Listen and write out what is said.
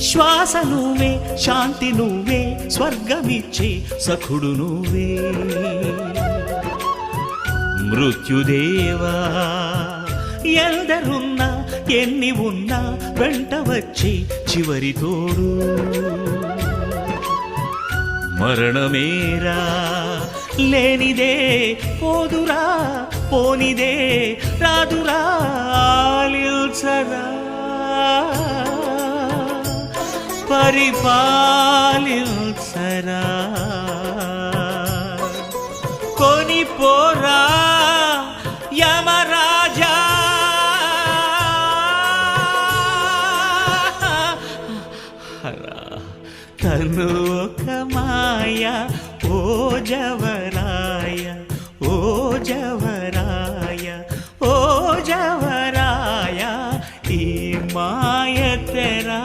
శ్వాస నువ్వే శాంతి నువ్వే స్వర్గమిచ్చే సఖుడు నువ్వే. మృత్యుదేవా ఎందరున్నా ఎన్ని ఉన్నా వెంట వచ్చి చివరి తోడు. మరణమేరా లేనిదే పోదురా పోనిదే రాదురా. పరిపాలించరా? కొని పోరా యమరాజా? తను ఒక మాయ ఓ జవరాయ ఓ జవరాయ ఓ జవరాయ ఈ మాయ